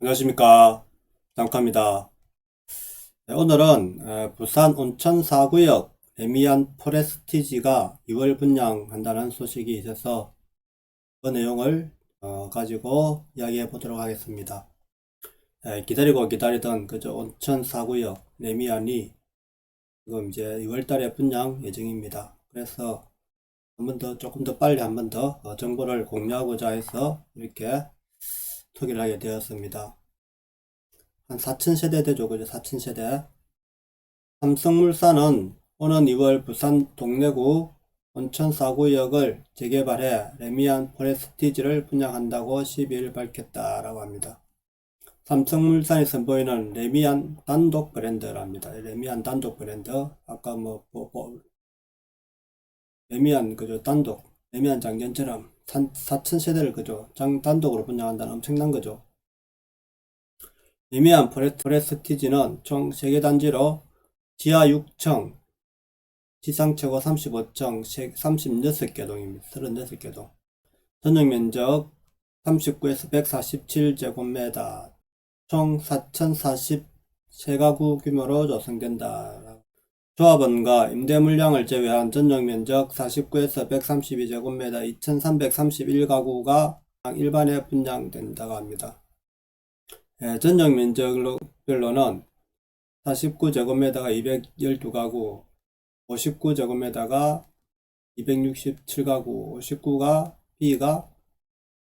안녕하십니까. 장카입니다. 네, 오늘은 에, 부산 온천 4구역 에미안 포레스티지가 2월 분양한다는 소식이 있어서 그 내용을 어, 가지고 이야기해 보도록 하겠습니다. 에, 기다리고 기다리던 그저 온천 4구역 에미안이 지금 이제 2월 달에 분양 예정입니다. 그래서 한 번 더, 조금 더 빨리 한 번더 어, 정보를 공유하고자 해서 이렇게 소개를 하게 되었습니다. 한 4층세대 되죠, 그죠? 4층세대. 삼성물산은 오는 2월 부산 동래구 온천 4구역을 재개발해 레미안 포레스티지를 분양한다고 12일 밝혔다라고 합니다. 삼성물산이 선보이는 레미안 단독 브랜드랍니다. 레미안 단독 브랜드. 아까 뭐, 뭐, 뭐 레미안 그죠? 단독. 레미안 장전처럼 4층세대를 그죠? 장 단독으로 분양한다는 엄청난 거죠. 포레- 포레스티지는 총 3개 단지로 지하 6층, 지상 최고 35층, 36개 동입니다. 36개 동. 전용 면적 39에서 147제곱미터, 총 4,043가구 규모로 조성된다. 조합원과 임대 물량을 제외한 전용 면적 49에서 132제곱미터 2,331가구가 일반에 분양된다고 합니다. 예, 전용 면적별로는 49제곱미터가 212가구, 59제곱미터가 267가구, 59가 B가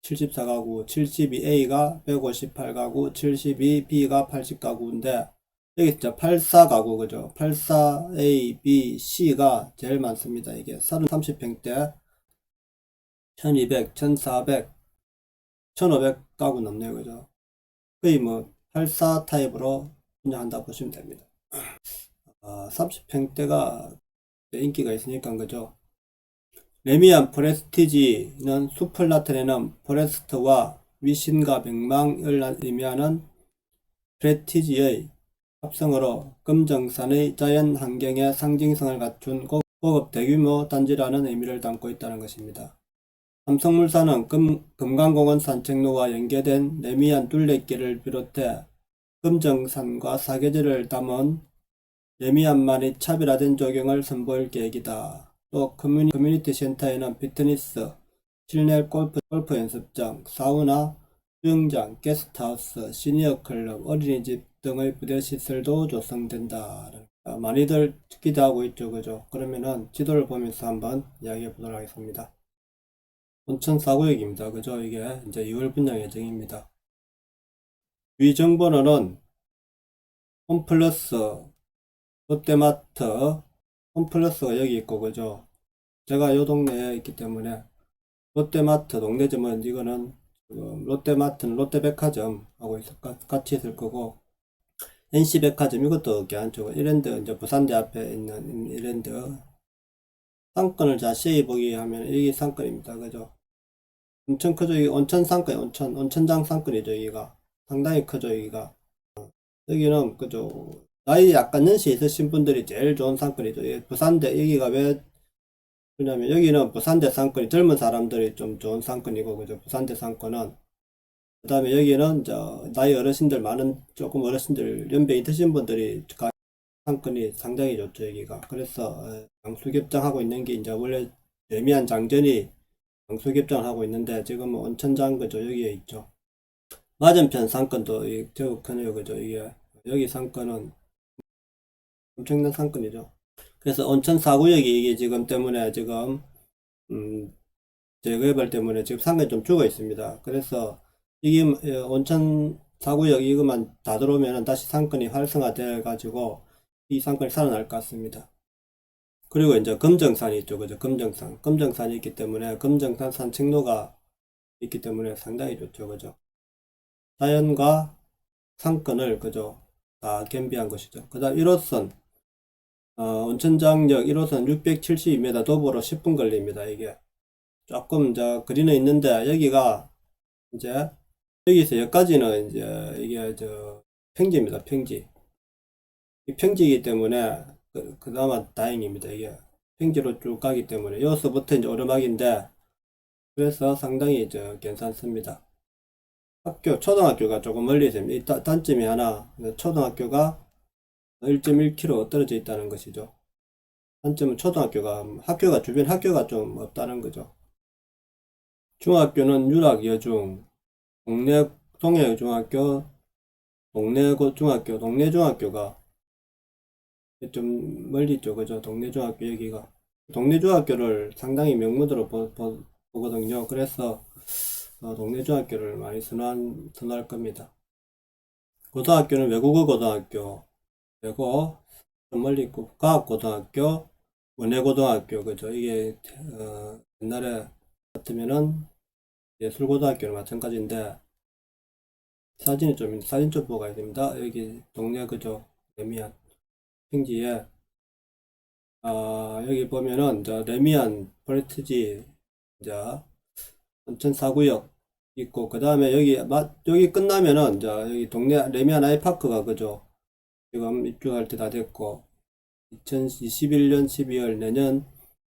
74가구, 72A가 158가구, 72B가 80가구인데 여기 진짜 84 가구 그죠? 84A, B, C가 제일 많습니다. 이게 30평대 1200, 1400, 1500 가구 넘네요. 그죠? 거의 뭐 84 타입으로 분양한다 보시면 됩니다. 아, 30평대가 인기가 있으니까 그죠. 레미안 포레스티지는 숲을 나타내는 포레스트와 위신과 명망을 의미하는 프레티지의 합성어로 금정산의 자연 환경의 상징성을 갖춘 고- 고급 대규모 단지라는 의미를 담고 있다는 것입니다. 삼성물산은 금, 금강공원 산책로와 연계된 레미안 둘레길을 비롯해 금정산과 사계절을 담은 레미안만의 차별화된 조경을 선보일 계획이다. 또 커뮤니, 커뮤니티 센터에는 피트니스, 실내 골프, 골프 연습장, 사우나, 수영장, 게스트하우스, 시니어 클럽, 어린이집 등의 부대 시설도 조성된다. 아, 많이들 기대하고 있죠, 그죠? 그러면은 지도를 보면서 한번 이야기해 보도록 하겠습니다. 온천 4구역입니다. 그죠? 이게 이제 2월 분양 예정입니다. 위 정보로는 홈플러스, 롯데마트, 홈플러스가 여기 있고, 그죠? 제가 요 동네에 있기 때문에 롯데마트, 동네점은 이거는 롯데마트는 롯데백화점 하고 있을, 같이 있을 거고, NC백화점 이것도 이렇게 안쪽은 이랜드, 이제 부산대 앞에 있는 이랜드. 상권을 자세히 보기 하면 이게 상권입니다. 그죠? 엄청 크죠? 이 온천 상권, 온천, 온천장 상권이죠, 여기가. 상당히 크죠, 여기가. 여기는, 그죠? 나이 약간 연세 있으신 분들이 제일 좋은 상권이죠. 이 부산대, 여기가 왜, 그냐면 여기는 부산대 상권이 젊은 사람들이 좀 좋은 상권이고, 그죠? 부산대 상권은. 그 다음에 여기는, 저, 나이 어르신들 많은, 조금 어르신들, 연배 있으신 분들이 가, 상권이 상당히 좋죠, 여기가. 그래서, 어, 장수겹장하고 있는 게 이제 원래 레미안 장전이 장수겹장을 하고 있는데, 지금은 온천장, 그죠? 여기에 있죠. 맞은편 상권도 이- 되게 크네요, 그죠? 이게. 여기 상권은 엄청난 상권이죠. 그래서 온천 4구역이 이게 지금 때문에 지금, 음, 재개발 때문에 지금 상권이 좀 죽어 있습니다. 그래서 이게 어, 온천 4구역 이것만 다 들어오면 다시 상권이 활성화돼 가지고 이 상권이 살아날 것 같습니다. 그리고 이제 금정산이 있죠. 그죠? 금정산. 금정산이 있기 때문에 금정산 산책로가 있기 때문에 상당히 좋죠. 그죠? 자연과 상권을 그죠? 다 겸비한 것이죠. 그 다음 1호선 어, 온천장역 1호선 672m 도보로 10분 걸립니다. 이게 조금 저 거리는 있는데 여기가 이제 여기서 여기까지는 이제 이게 저 평지입니다. 평지. 이 평지이기 때문에 그, 그나마 다행입니다. 이게 평지로 쭉 가기 때문에 여기서부터 이제 오르막인데 그래서 상당히 저 괜찮습니다. 학교, 초등학교가 조금 멀리 있습니다. 이 다- 단점이 하나, 초등학교가 1.1km 떨어져 있다는 것이죠. 단점은 초등학교가, 학교가, 주변 학교가 좀 없다는 거죠. 중학교는 유락 여중, 동네, 동해 중학교, 고 중학교, 동네 중학교가 좀 멀리 있죠. 그죠? 동네 중학교 여기가. 동네 중학교를 상당히 명문으로 보, 보, 보 거든요. 그래서 어, 동네 중학교를 많이 선호한, 선호할 겁니다. 고등학교는 외국어 고등학교, 그리고 좀 멀리 있고, 과학고등학교, 원예고등학교, 그죠? 이게, 어, 옛날에 같으면은 예술고등학교는 마찬가지인데, 사진이 좀, 사진 좀 보고 가야 됩니다. 여기 동네 그죠? 레미안 평지에, 아, 여기 보면은, 저, 레미안 프레티지, 이제, 온천 사구역 있고, 그 다음에 여기, 마, 여기 끝나면은, 자, 여기 동네 레미안 아이파크가 그죠? 지금 입주할 때 다 됐고, 2021년 12월, 내년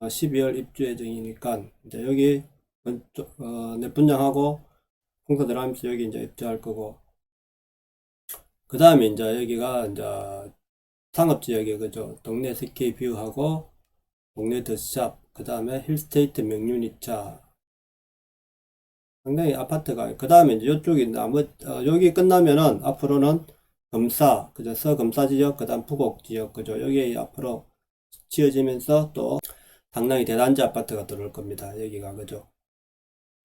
12월 입주 예정이니까, 이제 여기, 어, 내 분양하고, 공사 들어가면서 여기 이제 입주할 거고, 그 다음에 이제 여기가 이제 상업지역에 그죠? 동네 SK 뷰하고, 동네 더샵, 그 다음에 힐스테이트 명륜 2차, 상당히 아파트가 그 다음에 이제 이쪽이 나머 어, 여기 끝나면은 앞으로는 검사 그죠? 서검사 지역 그 다음 부곡 지역 그죠? 여기 앞으로 지어지면서 또 상당히 대단지 아파트가 들어올 겁니다. 여기가 그죠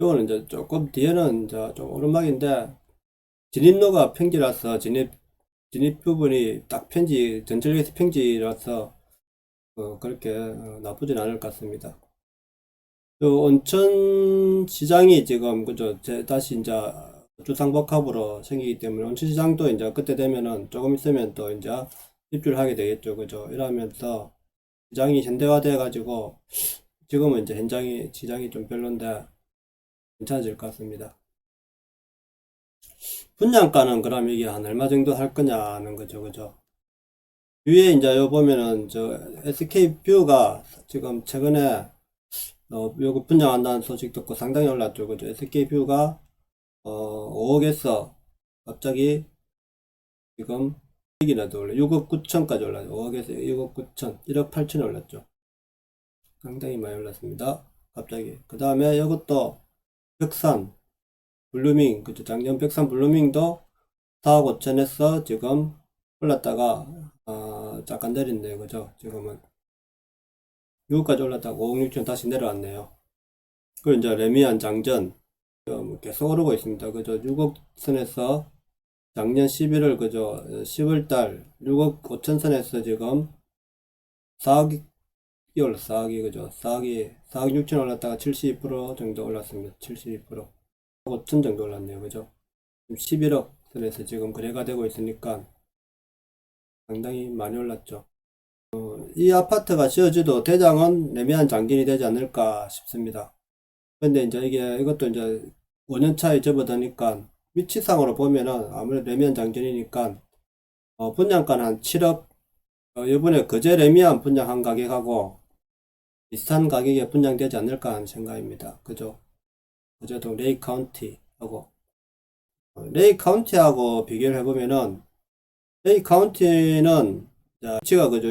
요거는 이제 조금 뒤에는 이제 좀 오르막인데 진입로가 평지라서 진입 진입 부분이 딱 평지 전철역에서 평지라서 어, 그렇게 어, 나쁘진 않을 것 같습니다. 그 온천 시장이 지금 그죠 제 다시 이제 주상복합으로 생기기 때문에 온천 시장도 이제 그때 되면은 조금 있으면 또 이제 입주를 하게 되겠죠 그죠 이러면서 시장이 현대화돼 가지고 지금은 이제 현장이 시장이 좀 별론데 괜찮아질 것 같습니다 분양가는 그럼 이게 한 얼마 정도 할 거냐는 거죠 그죠 위에 이제 요 보면은 저 SK 뷰가 지금 최근에 어, 요거 분양한다는 소식 듣고 상당히 올랐죠. 그죠? SK뷰가, 어, 5억에서 갑자기 지금 1억이나 올라 6억 9천까지 올라요. 5억에서 6억 9천, 1억 8천에 올랐죠. 상당히 많이 올랐습니다. 갑자기. 그 다음에 이것도 백산, 블루밍, 그죠? 작년 백산 블루밍도 4억 5천에서 지금 올랐다가, 어, 잠깐 내린대요. 그죠? 지금은. 6억까지 올랐다가 5억 6천 다시 내려왔네요. 그리고 이제 레미안 장전 좀 계속 오르고 있습니다. 그죠? 6억 선에서 작년 11월 그죠? 10월 달 6억 5천 선에서 지금 4억 이 올랐 4억이 그죠? 4억이 4억 6천 올랐다가 72% 정도 올랐습니다. 72% 5천 정도 올랐네요. 그죠? 11억 선에서 지금 거래가 되고 있으니까 상당히 많이 올랐죠. 이 아파트가 지어져도 대장은 레미안 장전이 되지 않을까 싶습니다. 근데 이제 이게 이것도 이제 5년 차에 접어드니까 위치상으로 보면은 아무래도 레미안 장전이니까 어, 분양가는 한 7억 어, 이번에 거제 레미안 분양한 가격하고 비슷한 가격에 분양되지 않을까 하는 생각입니다. 그죠? 거제도 레이 카운티하고 어, 레이 카운티하고 비교를 해보면은 레이 카운티는 자, 위치가 그죠?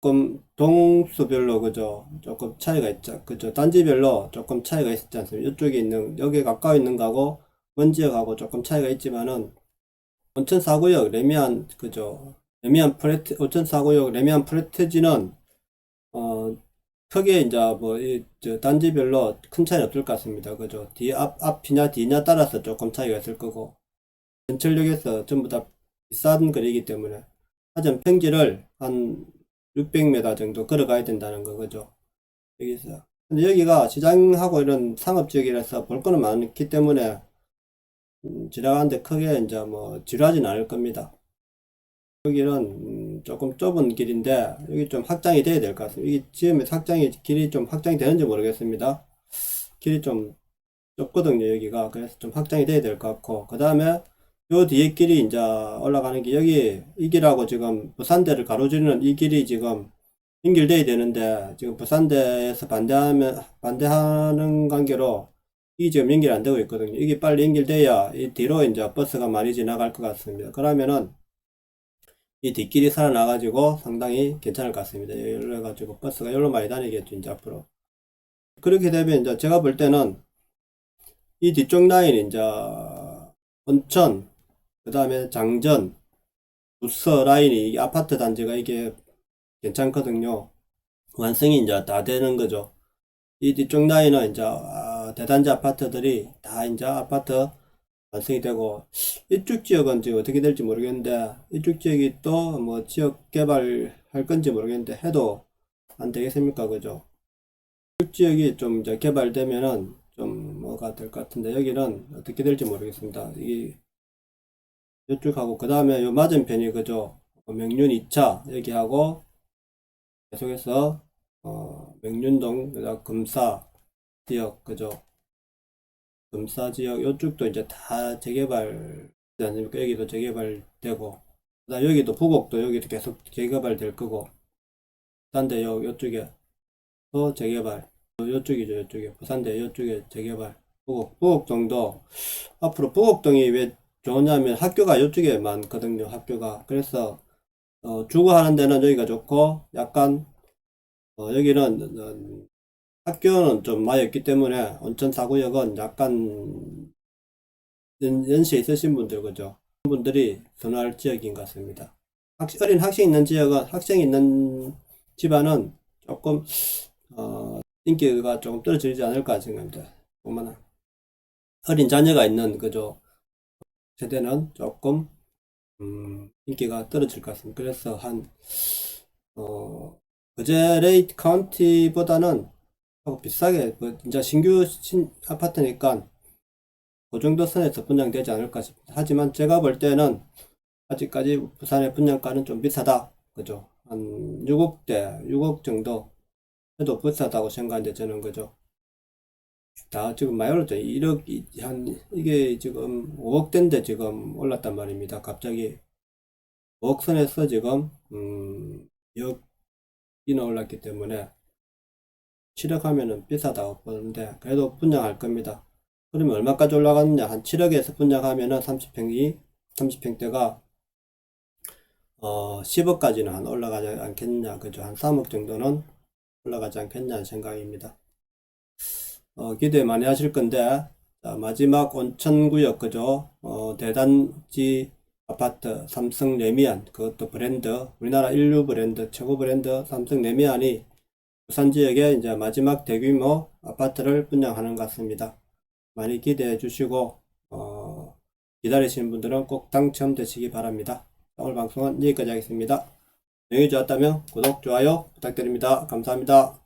조금 동수별로 그죠? 조금 차이가 있죠. 그죠? 단지별로 조금 차이가 있지 않습니까? 이쪽에 있는 여기 가까이 있는 거하고 원 지역하고 조금 차이가 있지만은 온천 사구역 레미안 그죠? 레미안 프레트 온천 사구역 레미안 프레트지는 어 크게 이제 뭐이저 단지별로 큰 차이는 없을 것 같습니다. 그죠? 뒤 앞 앞이냐 뒤냐 따라서 조금 차이가 있을 거고 전철역에서 전부 다 비싼 거리이기 때문에 하전 평지를 한 600m 정도 걸어가야 된다는 거, 그죠? 여기서. 근데 여기가 시장하고 이런 상업지역이라서 볼 거는 많기 때문에, 음, 지나가는데 크게 이제 뭐 지루하진 않을 겁니다. 여기는 음, 조금 좁은 길인데, 여기 좀 확장이 돼야 될 것 같습니다. 이게 지금 확장이, 길이 좀 확장이 되는지 모르겠습니다. 길이 좀 좁거든요, 여기가. 그래서 좀 확장이 돼야 될 것 같고, 그 다음에 요 뒤에 길이 이제 올라가는 게 여기 이 길하고 지금 부산대를 가로지르는 이 길이 지금 연결돼야 되는데 지금 부산대에서 반대하면 반대하는 관계로 이게 지금 연결 안 되고 있거든요. 이게 빨리 연결돼야 이 뒤로 이제 버스가 많이 지나갈 것 같습니다. 그러면은 이 뒷길이 살아나가지고 상당히 괜찮을 것 같습니다. 이래 가지고 버스가 여기로 많이 다니겠죠, 이제 앞으로. 그렇게 되면 이제 제가 볼 때는 이 뒤쪽 라인 이제 온천, 그 다음에 장전, 부서 라인이 이 아파트 단지가 이게 괜찮거든요. 완성이 이제 다 되는 거죠. 이 뒤쪽 라인은 이제 아, 대단지 아파트들이 다 이제 아파트 완성이 되고 이쪽 지역은 지금 어떻게 될지 모르겠는데 이쪽 지역이 또 뭐 지역 개발할 건지 모르겠는데 해도 안 되겠습니까 그죠? 이쪽 지역이 좀 이제 개발되면은 좀 뭐가 될 것 같은데 여기는 어떻게 될지 모르겠습니다. 이 이쪽하고 그 다음에 요 맞은편이 그죠? 명륜 2차 여기하고 계속해서 어, 명륜동 금사 지역 그죠? 금사 지역 요쪽도 이제 다 재개발 되지 않습니까? 여기도 재개발되고 그다음 여기도 부곡도 여기도 계속 재개발될 거고 부산대 요 요쪽에 또 재개발 또 요쪽이죠 요쪽에 부산대 요쪽에 재개발 부곡 부곡동도 앞으로 부곡동이 왜 좋냐면 학교가 요쪽에 많거든요 학교가 그래서 어, 주거하는 데는 여기가 좋고 약간 어, 여기는 어, 학교는 좀 많이 없기 때문에 온천 사구역은 약간 연, 연시에 있으신 분들 그죠? 분들이 선호할 지역인 것 같습니다. 학, 어린 학생 있는 지역은 학생이 있는 집안은 조금 어, 인기가 조금 떨어지지 않을까 생각합니다. 보면은 어린 자녀가 있는 그죠? 세대는 조금 음, 인기가 떨어질 것 같습니다. 그래서 한 어, 어제 레이트 카운티보다는 하고 비싸게 뭐 이제 신규 신 아파트니까 그 정도 선에서 분양되지 않을까 싶습니다. 하지만 제가 볼 때는 아직까지 부산의 분양가는 좀 비싸다. 그죠? 한 6억대, 6억 정도 해도 비싸다고 생각하는데 저는 그죠? 다 지금 많이 올랐죠. 1억, 이- 한, 이게 지금 5억대인데 지금 올랐단 말입니다. 갑자기 5억 선에서 지금, 음, 6억이나 올랐기 때문에 7억 하면은 비싸다고 보는데 그래도 분양할 겁니다. 그러면 얼마까지 올라갔느냐? 한 7억에서 분양하면은 30평이 30평대가 어 10억까지는 한 올라가지 않겠냐? 그죠? 한 3억 정도는 올라가지 않겠냐 생각입니다. 어 기대 많이 하실 건데 자, 마지막 온천구역 그죠? 어 대단지 아파트 삼성 레미안 그것도 브랜드 우리나라 인류 브랜드 최고 브랜드 삼성 레미안이 부산 지역에 이제 마지막 대규모 아파트를 분양하는 것 같습니다. 많이 기대해 주시고 어, 기다리시는 분들은 꼭 당첨되시기 바랍니다. 오늘 방송은 여기까지 하겠습니다. 내용이 좋았다면 구독, 좋아요 부탁드립니다. 감사합니다.